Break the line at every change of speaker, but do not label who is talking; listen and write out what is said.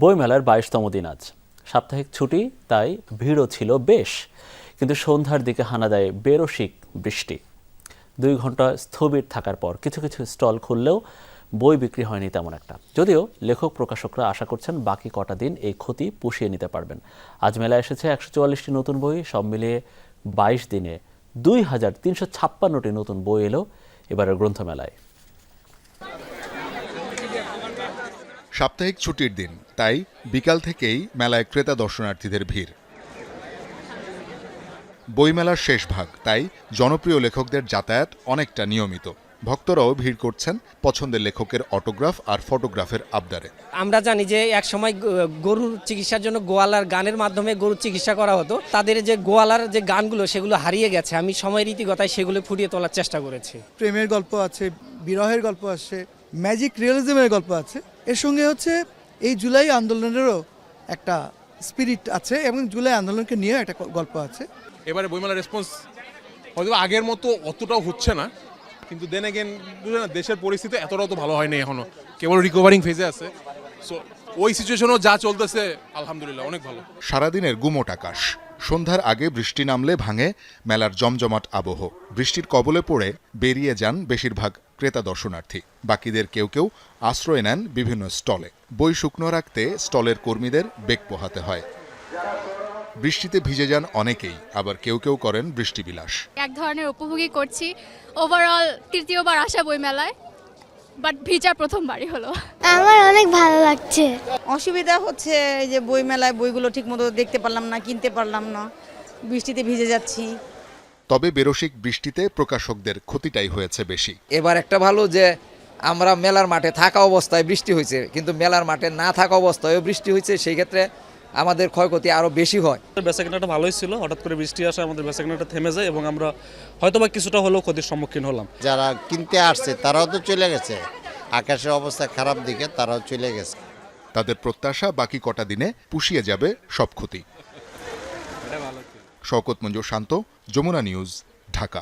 বইমেলার বাইশতম দিন আজ। সাপ্তাহিক ছুটি, তাই ভিড়ও ছিল বেশ, কিন্তু সন্ধ্যার দিকে হানা দেয় বেরসিক বৃষ্টি। দুই ঘণ্টা স্থবির থাকার পর কিছু কিছু স্টল খুললেও বই বিক্রি হয়নি তেমন একটা। যদিও লেখক প্রকাশকরা আশা করছেন বাকি কটা দিন এই ক্ষতি পুষিয়ে নিতে পারবেন। আজ মেলায় এসেছে একশো চুয়াল্লিশটি নতুন বই, সব মিলিয়ে বাইশ দিনে দুই হাজার তিনশো ছাপ্পান্নটি নতুন বই এলো এবারের গ্রন্থমেলায়।
সাপ্তাহিক ছুটির দিন তাই বিকাল থেকেই মেলায় ক্রেতা দর্শনার্থীদের ভিড়। বইমেলার শেষ ভাগ তাই জনপ্রিয় লেখকদের যাতায়াত অনেকটা নিয়মিত। ভক্তরাও ভিড় করছেন পছন্দের লেখকের অটোগ্রাফ আর ফটোগ্রাফের আবদারে।
আমরা জানি যে এক সময় গরুর চিকিৎসার জন্য গোয়ালার গানের মাধ্যমে গরুর চিকিৎসা করা হতো। তাদের যে গোয়ালার যে গানগুলো সেগুলো হারিয়ে গেছে। আমি সময়ের রীতিগতায় সেগুলো ফুটিয়ে তোলার চেষ্টা করেছি।
প্রেমের গল্প আছে বিরহের গল্প আছে ম্যাজিক রিয়েলিজমের গল্প আছে। এর সঙ্গে হচ্ছে এই জুলাই আন্দোলনেরও একটা স্পিরিট আছে এবং জুলাই আন্দোলনকে নিয়েও একটা গল্প আছে।
এবারে বইমেলার রেসপন্স হয়তো আগের মতো অতটাও হচ্ছে না কিন্তু দেন এগেন বুঝলেন না দেশের পরিস্থিতি এতটাও তো ভালো হয়নি এখনও। কেবল রিকভারিং ফেজে আছে। সো ওই সিচুয়েশনও যা চলতেছে আলহামদুলিল্লাহ অনেক ভালো।
সারাদিনের গুমোট আকাশ। সন্ধ্যার আগে বৃষ্টি নামলে ভাঙে মেলার জমজমাট আবহ। বৃষ্টির কবলে পড়ে বেরিয়ে যান বেশিরভাগ ক্রেতা দর্শনার্থী। বাকিদের কেউ কেউ আশ্রয় নেন বিভিন্ন স্টলে। বই শুকনো রাখতে স্টলের কর্মীদের বেগ পোহাতে হয়। বৃষ্টিতে ভিজে যান অনেকেই আবার কেউ কেউ করেন বৃষ্টিবিলাস।
এক ধরনের উপভোগই করছি। ওভারঅল তৃতীয়বার আসা বই মেলায় বাট ভিজা প্রথমবারই হলো।
আমার অনেক ভালো লাগছে।
অসুবিধা হচ্ছে এই যে বই মেলায় বইগুলো ঠিকমতো দেখতে পারলাম না কিনতে পারলাম না। বৃষ্টিতে ভিজে যাচ্ছি।
তবে বেরসিক বৃষ্টিতে প্রকাশকদের ক্ষতিটাই হয়েছে বেশি।
এবার একটা ভালো যে আমরা মেলার মাঠে থাকা অবস্থায় বৃষ্টি হয়েছে কিন্তু মেলার মাঠে না থাকা অবস্থায়ও বৃষ্টি হয়েছে সেই ক্ষেত্রে আমাদের ক্ষয়ক্ষতি আরও বেশি হয়।
বেসাকেনাটা ভালোই ছিল হঠাৎ করে বৃষ্টি আসে আমাদের বেসাকেনাটা থেমে যায় এবং আমরা হয়তোবা কিছুটা হলেও ক্ষতির সম্মুখীন হলাম।
যারা কিনতে আসছে তারাও তো চলে গেছে। আকাশের অবস্থা খারাপ দিকে তারাও চলে গেছে।
তাদের প্রত্যাশা বাকি কটা দিনে পুষিয়ে যাবে সব ক্ষতি। শওকত মঞ্জুর শান্ত যমুনা নিউজ ঢাকা।